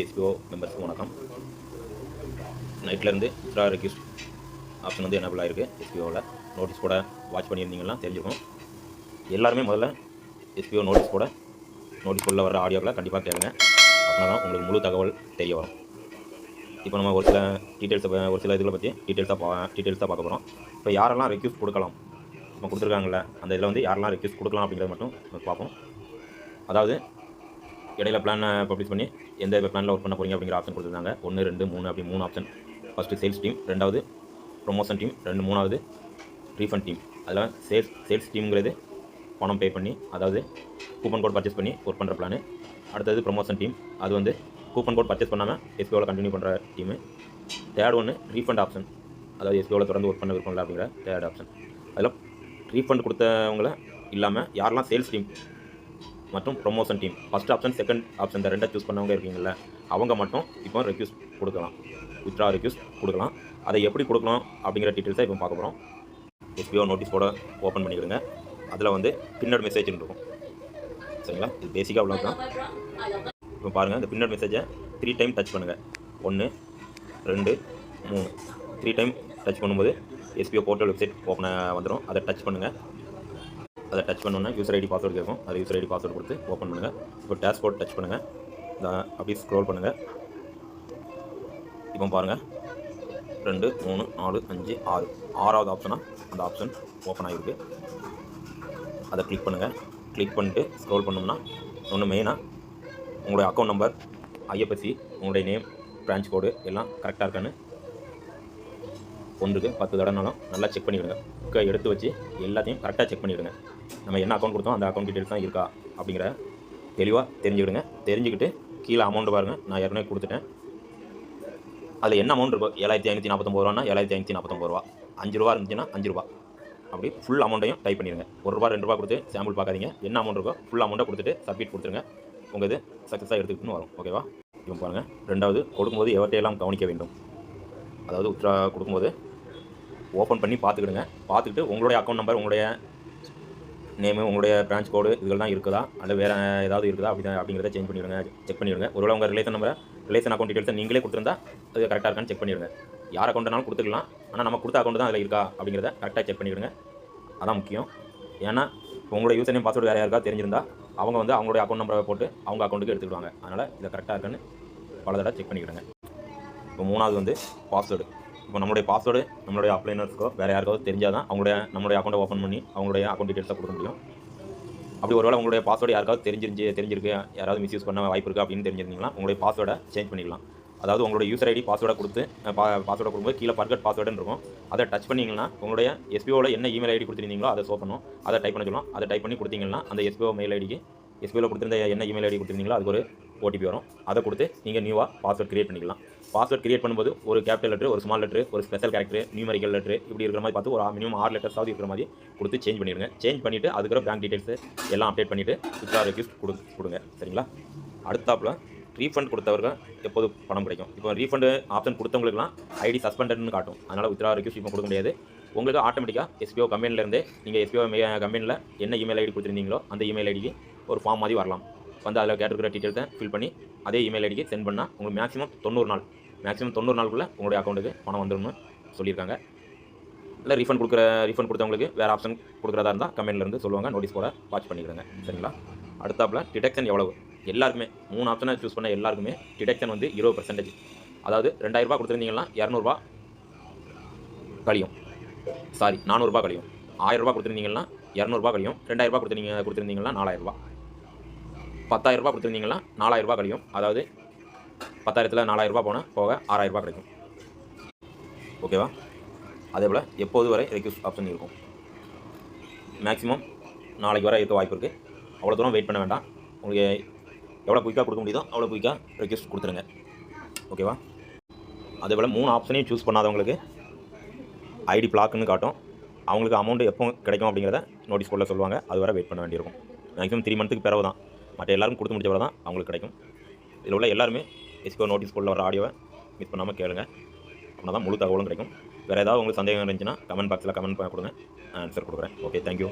SPO மெம்பர்ஸ்க்கு வணக்கம். நைட்லேருந்து எக்ஸ்ட்ரா ரெக்யூஸ்ட் ஆப்ஷன் வந்து எனபிள் ஆகிருக்கு எஸ்பிஓவில் நோட்டீஸ் கூட வாட்ச் பண்ணியிருந்தீங்கன்னா தெரிஞ்சுக்கும். எல்லாருமே முதல்ல எஸ்பிஓ நோட்டீஸ் கூட நோட்டீஸ் உள்ள வர ஆடியோக்களை கண்டிப்பாக கேளுங்க. அப்படின்னா தான் உங்களுக்கு முழு தகவல் தெரிய வரும். இப்போ நம்ம ஒரு சில டீட்டெயில்ஸை ஒரு சில இதில் பற்றி டீட்டெயில்ஸாக பா டீட்டெயில்ஸாக பார்க்க போகிறோம் இப்போ யாரெல்லாம் ரெக்யூஸ் கொடுக்கலாம்? நம்ம கொடுத்துருக்காங்களே அந்த இதில் வந்து யாரெல்லாம் ரெக்யூஸ்ட் கொடுக்கலாம் அப்படிங்கிறத மட்டும் பார்ப்போம். அதாவது இடையில பிளான் பப்ளிஷ் பண்ணி எந்த பிளானில் ஒர்க் பண்ண போகிறீங்க அப்படிங்கிற ஆப்ஷன் கொடுத்துருந்தாங்க. ஒன்று ரெண்டு மூணு அப்படி மூணு ஆப்ஷன் ஃபஸ்ட்டு சேல்ஸ் டீம் ரெண்டாவது ப்ரொமோஷன் டீம் ரெண்டு மூணாவது ரீஃபண்ட் டீம் அதில் சேல்ஸ் சேல்ஸ் டீம்ங்கிறது பணம் பே பண்ணி அதாவது கூப்பன் கோட் பர்ச்சேஸ் பண்ணி ஒர்க் பண்ணுற பிளானு அடுத்தது ப்ரொமோஷன் டீம் அது வந்து கூப்பன் கோட் பர்ச்சேஸ் பண்ணாமல் எஸ்பிஓவில் கண்டினியூ பண்ணுற டீமு தேர்ட் ஒன்று ரீஃபண்ட் ஆப்ஷன் அதாவது எஸ்பிஓவில் தொடர்ந்து ஒர்க் பண்ண விருப்பம்ல அப்படிங்கிற தேர்ட் ஆப்ஷன் அதில் ரீஃபண்ட் கொடுத்தவங்கள இல்லாமல் யாரெல்லாம் சேல்ஸ் டீம் மற்றும் promotion team first option second option இந்த ரெண்டை சூஸ் பண்ணவங்க இருக்கீங்களா அவங்க மட்டும் இப்போ ரெக்யூஸ் கொடுக்கலாம். வித்ரா ரெக்யூஸ் கொடுக்கலாம். அதை எப்படி கொடுக்கலாம் அப்படிங்கிற டீட்டெயில்ஸை இப்போ பார்க்க போகிறோம் எஸ்பிஓ நோட்டீஸ் போட ஓப்பன் பண்ணிக்கிடுங்க. அதில் வந்து பின்னட் மெசேஜ் இருக்கும். சரிங்களா? இது பேசிக்காக உள்ளது தான். இப்போ பாருங்கள் இந்த பின்னட் மெசேஜை த்ரீ டைம் டச் பண்ணுங்கள் ஒன்று ரெண்டு மூணு. த்ரீ டைம் டச் பண்ணும்போது எஸ்பிஓ போர்ட்டல் வெப்சைட் ஓப்பன் வந்துடும் அதை டச் பண்ணுங்கள் அதை டச் பண்ணோன்னா யூசர் ஐடி பாஸ்வேர்டு கேட்கும். அதை யூசர் ஐடி பாஸ்வேர்டு கொடுத்து ஓப்பன் பண்ணுங்கள் இப்போ டேஷ்போர்ட் டச் பண்ணுங்கள் அப்படியே ஸ்க்ரோல் பண்ணுங்கள் இப்போ பாருங்கள் ரெண்டு மூணு நாலு அஞ்சு ஆறு. ஆறாவது ஆப்ஷனாக அந்த ஆப்ஷன் ஓப்பன் ஆகிருக்கு அதை கிளிக் பண்ணுங்கள் கிளிக் பண்ணிட்டு ஸ்க்ரோல் பண்ணோம்னா ஒன்று மெயினாக உங்களுடைய அக்கௌண்ட் நம்பர் ஐஎஃப்எஸ்சி உங்களுடைய நேம் பிரான்ச் கோடு எல்லாம் கரெக்டாக இருக்கான்னு ஒன்றுக்கு பத்து தடவைனாலும் நல்லா செக் பண்ணிவிடுங்க புக்கை எடுத்து வச்சு எல்லாத்தையும் கரெக்டாக செக் பண்ணிவிடுங்க நம்ம என்ன அக்கௌண்ட் கொடுத்தோம் அந்த அக்கௌண்ட் டீட்டெயில்ஸ் தான் இருக்கா அப்படிங்கிற தெளிவாக தெரிஞ்சுக்கிடுங்க. தெரிஞ்சுக்கிட்டு கீழே அமௌண்ட் பாருங்கள் நான் ஏற்கனவே கொடுத்துட்டேன். அதில் என்ன அமௌண்ட் இருக்கோ ஏழாயிரத்தி ஐநூற்றி நாற்பத்தொம்பது ரூபானா ஏழாயிரத்தி ஐநூற்றி நாற்பத்தொம்பது ரூபா. அஞ்சு ரூபா இருந்துச்சுன்னா அஞ்சு ரூபா. அப்படி ஃபுல் அமௌண்ட்டையும் டைப் பண்ணிடுங்க. ஒரு ரூபா ரெண்டு ரூபா கொடுத்து சாம்பிள் பார்க்காதீங்க. என்ன அமௌண்ட் இருக்கோ ஃபுல் அமௌண்ட்டை கொடுத்துட்டு சப்மிட் கொடுத்துருங்க. உங்கள் இது சக்ஸஸாக எடுத்துக்கிட்டுன்னு வரும். ஓகேவா இப்போ பாருங்கள் ரெண்டாவது கொடுக்கும்போது எவர்ட்டையெல்லாம் கவனிக்க வேண்டும்? அதாவது உத்ரா கொடுக்கும்போது ஓப்பன் பண்ணி பார்த்துக்கிடுங்க. பார்த்துக்கிட்டு உங்களுடைய அக்கௌண்ட் நம்பர் உங்களுடைய நேமு உங்களுடைய பிரான்ச் கோடு இதெல்லாம் இருக்குதா? அல்ல வேறு ஏதாவது இருக்குதா? அப்படி அப்படிங்கிறத சேஞ்ச் பண்ணிவிடுங்க செக் பண்ணிவிடுங்க ஒருவேளை உங்கள் ரிலேஷன் நம்பரை ரிலேஷன் அக்கௌண்ட் டீட்டெயில்ஸை நீங்களே கொடுத்துருந்தா அது கரெக்டாக இருக்கான்னு செக் பண்ணிவிடுங்க யார் அக்கௌண்ட்னாலும் கொடுத்துக்கலாம். ஆனால் நம்ம கொடுத்த அக்கௌண்ட் தான் அதில் இருக்கா? அப்படிங்கிறத கரெக்டாக செக் பண்ணிவிடுங்க அதான் முக்கியம். ஏன்னா உங்களோட யூசர் நேம் பாஸ்வேர்டு வேறு யாருக்கா தெரிஞ்சிருந்தா அவங்க வந்து அவங்களுடைய அக்கௌண்ட் நம்பரை போட்டு அவங்க அக்கௌண்ட்டுக்கு எடுத்துக்கிடுவாங்க. அதனால் இதை கரெக்டாக இருக்குன்னு பல தடவை செக் பண்ணிக்கிடுங்க. இப்போ மூணாவது வந்து பாஸ்வேர்டு இப்போ நம்மளுடைய பாஸ்வேர்டு நம்மளுடைய அப்ளைனர்ஸ்க்கோ வேறு யாருக்காவது தெரிஞ்சால் தான் அவங்களுடைய நம்மளுடைய அக்கௌண்ட்டை ஓப்பன் பண்ணி அவங்களுடைய அக்கௌண்ட் டீட்டெயில்ஸை கொடுக்க முடியும். அப்படி ஒருவேளை உங்களுடைய பாஸ்வேர்டு யாருக்காவது தெரிஞ்சிருந்து தெரிஞ்சிருக்கு யாராவது மிஸ்யூஸ் பண்ண வாய்ப்பு இருக்குது அப்படின்னு தெரிஞ்சிருந்தீங்கன்னா உங்களுடைய பாஸ்வேர்டை சேஞ்ச் பண்ணிக்கலாம். அதாவது உங்களுடைய யூசர் ஐடி பாஸ்வேர்டை கொடுத்து பாஸ்வேர்டை கொடுக்கும்போது கீழே பர்கட் பாஸ்வேர்டுன்னு இருக்கும். அதை டச் பண்ணிங்கன்னா உங்களுடைய எஸ்பிஓவில் என்ன இமெயில் ஐடி கொடுத்துருந்தீங்களோ அதை ஷோ பண்ணும். அதை டைப் பண்ண சொல்லலாம் அதை டைப் பண்ணி கொடுத்தீங்கன்னா அந்த எஸ்பிஓ மெயில் ஐடிக்கு எஸ்பிஓவில் கொடுத்துருந்த என்ன இமெயில் ஐடி கொடுத்துருந்தீங்களோ அதுக்கு ஒரு ஓடிபி வரும். அதை கொடுத்து நீங்கள் நியூவாக பாஸ்வேர்ட் கிரியேட் பண்ணிக்கலாம். பாஸ்வேர்ட் கிரியேட் பண்ணும்போது ஒரு கேபிட்டல் லெட்ரு ஒரு ஸ்மால் லெட்ரு ஒரு ஸ்பெஷல் கேரக்டர் நியூமரிக்கல் லெட்ரு இப்படி இருக்கிற மாதிரி பார்த்து ஒரு மினிமம் ஆறு லெட்டர்ஸாவது இருக்கிற மாதிரி கொடுத்து சேஞ்ச் பண்ணிடுங்க. சேஞ்ச் பண்ணிவிட்டு அதுக்கப்புறம் பேங்க் டீட்டெயில்ஸ் எல்லாம் அப்டேட் பண்ணிவிட்டு வித்ரா கிஃப்ட் கொடு கொடுங்க. சரிங்களா? அடுத்தாப்புல ரீஃபண்ட் கொடுத்தவர்கள் எப்போது பணம் கிடைக்கும். இப்போ ரீஃபண்டு ஆப்ஷன் கொடுத்தவங்களுக்குலாம் ஐடி சஸ்பெண்டட்னு காட்டும். அதனால் வித்ரா ரெக்யூஸ்ட் இப்போ கொடுக்க முடியாது. உங்களுக்கு ஆட்டோமேட்டிக்காக எஸ்பிஓ கம்பெனிலேருந்து நீங்கள் எஸ்பிஓ கம்பெனியில் என்ன இமெயில் ஐடி கொடுத்துருந்தீங்களோ அந்த இமெயில் ஐடிக்கு ஒரு ஃபார்ம் மாதிரி வரலாம். வந்து அதில் கேட்டிருக்கிற டீட்டெயில்ஸை ஃபில் பண்ணி அதே இமெயில் ஐடிக்கு சென்ட் பண்ணால் உங்களுக்கு மேக்ஸிமம் தொண்ணூறு நாள் மேக்ஸிமம் தொண்ணூறு நாளுக்குள்ளே உங்களுடைய அக்கௌண்ட்டுக்கு பணம் வந்துடும்னு சொல்லியிருக்காங்க. இல்லை ரீஃபண்ட் கொடுக்குற ரீஃபண்ட் கொடுத்தவங்களுக்கு வேறு ஆப்ஷன் கொடுக்குறதா இருந்தால் கம்பெனிலேருந்து சொல்லுவாங்க. நோட்டீஸ் கூட வாட்ச் பண்ணிக்கிறேங்க சரிங்களா? அடுத்தாப்பில் டிடெக்ஷன் எவ்வளவு? எல்லாருக்குமே மூணு ஆப்ஷனை சூஸ் பண்ண எல்லாருக்குமே டிடெக்ஷன் வந்து இருபது பர்சன்டேஜ் அதாவது ரெண்டாயிரரூபா கொடுத்துருந்தீங்கன்னா இரநூறுபா கழியும். சாரி நானூறுரூபா கழியும். ஆயிரரூபா கொடுத்துருந்தீங்கன்னா இரநூறுபா கழியும். ரெண்டாயிரரூபா கொடுத்துருந்தீங்க கொடுத்துருந்தீங்கன்னா நாலாயிரரூபா பத்தாயிரரூபா கொடுத்துருந்தீங்கன்னா நாலாயிரரூபா கழியும். அதாவது பத்தாயிரத்தில் நாலாயிரரூபா போனால் போக ஆறாயிரரூபா கிடைக்கும். ஓகேவா? அதே போல் எப்போது வரை ரெக்யூஸ் ஆப்ஷன் இருக்கும்? மேக்ஸிமம் நாளைக்கு வர இருக்க வாய்ப்பு இருக்குது அவ்வளோ தூரம் வெயிட் பண்ண வேண்டாம். உங்களுக்கு எவ்வளோ குயிக்காக கொடுக்க முடியுதோ அவ்வளோ குயிக்காக ரெக்யூஸ்ட் கொடுத்துருங்க. ஓகேவா? அதே போல் மூணு ஆப்ஷனையும் சூஸ் பண்ணாதவங்களுக்கு ஐடி பிளாக்குன்னு காட்டும். அவங்களுக்கு அமௌண்ட் எப்போ கிடைக்கும் அப்படிங்கிறத நோட்டீஸ் போர்டில் சொல்லுவாங்க. அது வரை வெயிட் பண்ண வேண்டியிருக்கும். மேக்ஸிமம் த்ரீ மந்த்துக்கு பிறகு தான் மற்ற எல்லோரும் கொடுத்து முடிச்ச பிறகு தான் அவங்களுக்கு கிடைக்கும். இதில் உள்ள எல்லாருமே எஸ்கோ நோட்டீஸ் போர்டில் வர ஆடியோவை மிஸ் பண்ணாமல் கேளுங்க. அப்படின்னா தான் முழு தகவலும் கிடைக்கும். வேறு ஏதாவது உங்களுக்கு சந்தேகம் இருந்துச்சுன்னா கமெண்ட் பாக்ஸில் கமெண்ட் கொடுங்க. ஆன்சர் கொடுக்குறேன். Okay thank you